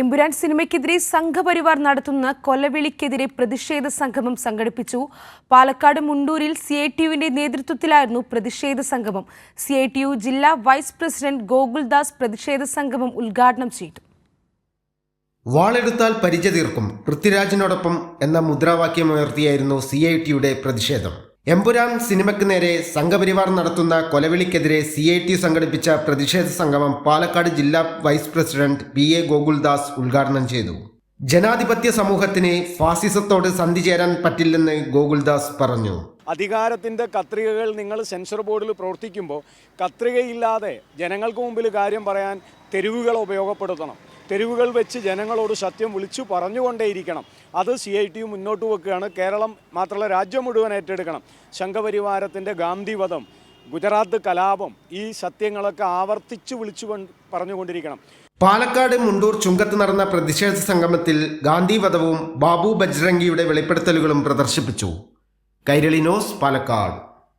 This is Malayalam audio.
എമ്പുരാൻ സിനിമയ്ക്കെതിരെ സംഘപരിവാർ നടത്തുന്ന കൊലവിളിക്കെതിരെ പ്രതിഷേധ സംഗമം സംഘടിപ്പിച്ചു. പാലക്കാട് മുണ്ടൂരിൽ സി ഐ ടിയുവിന്റെ നേതൃത്വത്തിലായിരുന്നു പ്രതിഷേധ സംഗമം. സി ഐ ടി യു ജില്ലാ വൈസ് പ്രസിഡന്റ് ഗോകുൽദാസ് പ്രതിഷേധ സംഗമം ഉദ്ഘാടനം ചെയ്തു. വാളെടുത്താൽ പരിച തീർക്കും പൃഥ്വിരാജിനോടൊപ്പം എന്ന മുദ്രാവാക്യമുയർത്തിയായിരുന്നു സി ഐ ടിയുടെ പ്രതിഷേധം. എമ്പുരാൻ സിനിമയ്ക്ക് നേരെ സംഘപരിവാർ നടത്തുന്ന കൊലവിളിക്കെതിരെ സി ഐ ടി സംഘടിപ്പിച്ച പ്രതിഷേധ സംഗമം പാലക്കാട് ജില്ലാ vice president P A Gokuldas ഉദ്ഘാടനം ചെയ്തു. ജനാധിപത്യ സമൂഹത്തിന് ഫാസിസത്തോട് സന്ധി ചേരാൻ പറ്റില്ലെന്ന് ഗോകുൽദാസ് പറഞ്ഞു. അധികാരത്തിന്റെ കത്രികകൾ നിങ്ങൾ സെൻസർ ബോർഡിൽ പ്രവർത്തിക്കുമ്പോൾ കത്രികയില്ലാതെ ജനങ്ങൾക്ക് മുമ്പിൽ കാര്യം പറയാൻ തെരുവുകൾ ഉപയോഗപ്പെടുത്തണം. തെരുവുകൾ വെച്ച് ജനങ്ങളോട് സത്യം വിളിച്ചു പറഞ്ഞുകൊണ്ടേയിരിക്കണം. അത് സി ഐ ടി മുന്നോട്ട് വെക്കുകയാണ്. കേരളം മാത്രമല്ല രാജ്യം മുഴുവൻ ഏറ്റെടുക്കണം. സംഘപരിവാരത്തിന്റെ ഗാന്ധിവധം ഗുജറാത്ത് കലാപം ഈ സത്യങ്ങളൊക്കെ ആവർത്തിച്ചു വിളിച്ചു കൊണ്ട് പറഞ്ഞുകൊണ്ടിരിക്കണം. പാലക്കാട് മുണ്ടൂർ ചുങ്കത്ത് നടന്ന പ്രതിഷേധ സംഗമത്തിൽ ഗാന്ധിവധവും ബാബു ബജ്രംഗിയുടെ വെളിപ്പെടുത്തലുകളും പ്രദർശിപ്പിച്ചു. കൈരളി ന്യൂസ് പാലക്കാട്.